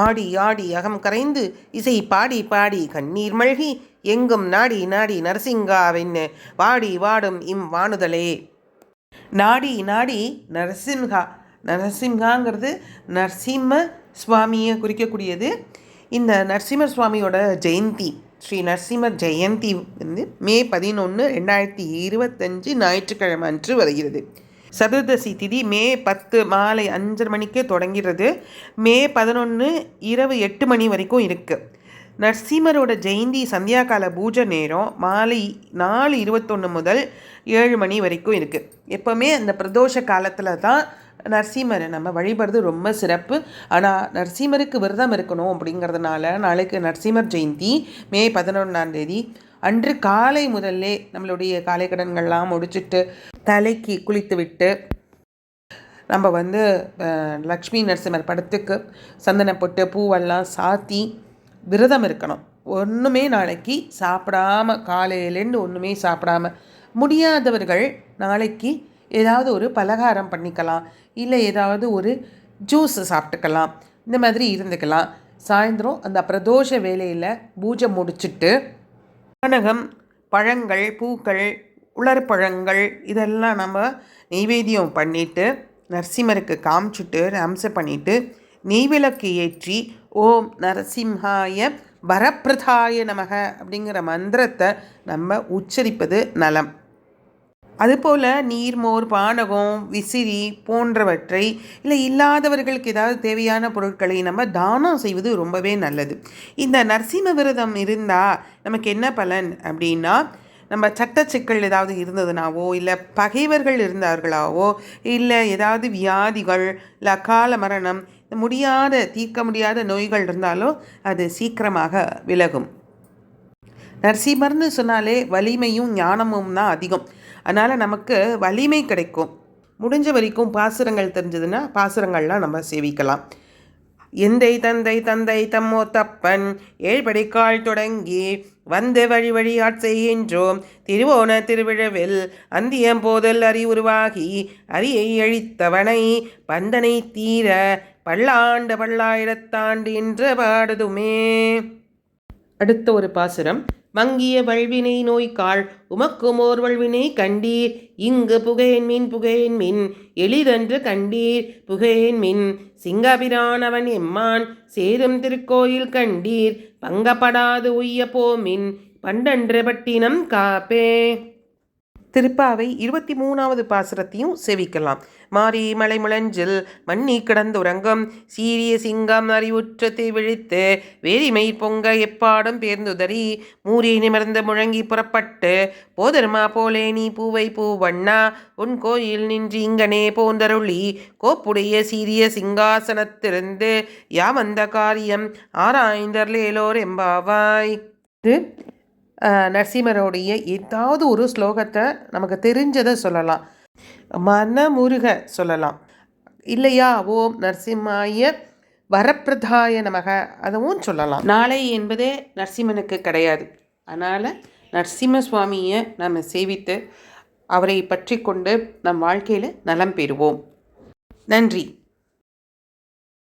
ஆடி ஆடி அகம் கரைந்து இசை பாடி பாடி கண்ணீர் மழ்கி எங்கும் நாடி நாடி நரசிங்காவின் வாடி வாடும் இம் வானுதலே. நாடி நாடி நரசிம்ஹா நரசிம்ஹாங்கிறது நரசிம்ம சுவாமியை குறிக்கக்கூடியது. இந்த நரசிம்ம சுவாமியோட ஜெயந்தி ஸ்ரீ நரசிம்மர் ஜெயந்தி வந்து மே பதினொன்று ரெண்டாயிரத்தி இருபத்தஞ்சு ஞாயிற்றுக்கிழமை அன்று வருகிறது. சதுர்தசி திதி மே பத்து மாலை அஞ்சரை மணிக்கே தொடங்கிறது. மே பதினொன்று இரவு எட்டு மணி வரைக்கும் இருக்குது நரசிம்மரோட ஜெயந்தி சந்தியாகால பூஜை நேரம் மாலை நாலு இருபத்தொன்று முதல் ஏழு மணி வரைக்கும் இருக்குது எப்போவுமே அந்த பிரதோஷ காலத்தில் தான் நரசிம்மரை நம்ம வழிபடுறது ரொம்ப சிறப்பு. ஆனால் நரசிம்மருக்கு விரதம் இருக்கணும் அப்படிங்கிறதுனால நாளைக்கு நரசிம்மர் ஜெயந்தி மே பதினொன்றாம் தேதி அன்று காலை முதல்லே நம்மளுடைய காலை கடன்கள்லாம் முடிச்சுட்டு தலைக்கு குளித்து விட்டு நம்ம வந்து லக்ஷ்மி நரசிம்மர் படத்துக்கு சந்தனம் போட்டு பூவெல்லாம் சாத்தி விரதம் இருக்கணும். ஒன்றுமே நாளைக்கு சாப்பிடாம காலையிலேருந்து ஒன்றுமே சாப்பிடாம முடியாதவர்கள் நாளைக்கு ஏதாவது ஒரு பலகாரம் பண்ணிக்கலாம். இல்லை ஏதாவது ஒரு ஜூஸ் சாப்பிட்டுக்கலாம். இந்த மாதிரி இருந்துக்கலாம். சாயந்தரம் அந்த பிரதோஷ வேலையில் பூஜை முடிச்சுட்டு கனகம் பழங்கள் பூக்கள் உலர்பழங்கள் இதெல்லாம் நம்ம நெய்வேத்தியம் பண்ணிவிட்டு நரசிம்மருக்கு காமிச்சிட்டு அம்சம் பண்ணிவிட்டு நெய்விளக்கு ஏற்றி ஓம் நரசிம்ஹாய வரப்பிரதாய நமக அப்படிங்கிற மந்திரத்தை நம்ம உச்சரிப்பது நலம். அதுபோல் நீர்மோர் பானகம் விசிறி போன்றவற்றை இல்லை இல்லாதவர்களுக்கு ஏதாவது தேவையான பொருட்களை நம்ம தானம் செய்வது ரொம்பவே நல்லது. இந்த நரசிம்ம விரதம் இருந்தால் நமக்கு என்ன பலன் அப்படின்னா நம்ம சட்ட சிக்கல் ஏதாவது இருந்ததுனாவோ இல்லை பகைவர்கள் இருந்தார்களாவோ இல்லை ஏதாவது வியாதிகள் இல்லை அகால மரணம் முடியாத தீர்க்க முடியாத நோய்கள் இருந்தாலோ அது சீக்கிரமாக விலகும். நரசிம்மர்னு சொன்னாலே வலிமையும் ஞானமும் தான் அதிகம். அதனால் நமக்கு வலிமை கிடைக்கும். முடிஞ்ச வரைக்கும் பாசுரங்கள் தெரிஞ்சதுன்னா பாசுரங்கள்லாம் நம்ம சேவிக்கலாம். எந்தை தந்தை தந்தை தம்மோ தப்பன் ஏழ்படிக்கால் தொடங்கி வந்து வழி வழி ஆட்செய்கின்றோம் திருவோண திருவிழவில் அந்தியம் போதல் அறிவுருவாகி அரியை அழித்தவனை பந்தனை தீர பல்லாண்டு பல்லாயிரத்தாண்டு என்று பாடுதுமே. அடுத்த ஒரு பாசுரம். மங்கிய வல்வினை நோய்க்காள் உமக்குமோர் வல்வினை கண்டீர். இங்கு புகையின் மின் புகையின் மின். எளிதன்று கண்டீர் புகையின் மின். சிங்கபிரானவன் எம்மான் சேரும் திருக்கோயில் கண்டீர். பங்கப்படாது உய்ய போமின் பண்டன்று பட்டினம் காப்பே. திருப்பாவை இருபத்தி மூணாவது பாசுரத்தையும் செவிக்கலாம். மாறி மலை முழஞ்சில் மண்ணி கிடந்துறங்கும். சீரிய சிங்கம் அறிவுற்றத்தை விழித்து வேரிமை பொங்க எப்பாடும் பேர்ந்துதறி. மூரி நிமிர்ந்து முழங்கி புறப்பட்டு போதர்மா போலே நீ பூவை பூவண்ணா உன் கோயில் நின்று இங்கனே போந்தருளி. கோப்புடைய சீரிய சிங்காசனத்திருந்து யாவந்த காரியம்? ஆராய்ந்தர்லேலோர் எம்பாவாய். இது நரசிம்மருடைய ஏதாவது ஒரு ஸ்லோகத்தை நமக்கு தெரிஞ்சதை சொல்லலாம். மனமுருக சொல்லலாம். இல்லையா? ஓம் நரசிம்மாய வரப்பிரதாய நமக. அதுவும் சொல்லலாம். நாளை என்பதே நரசிம்மனுக்கு கிடையாது. அதனால் நரசிம்ம சுவாமியை நம்ம சேவித்து அவரை பற்றி கொண்டு நம் வாழ்க்கையில் நலம் பெறுவோம். நன்றி.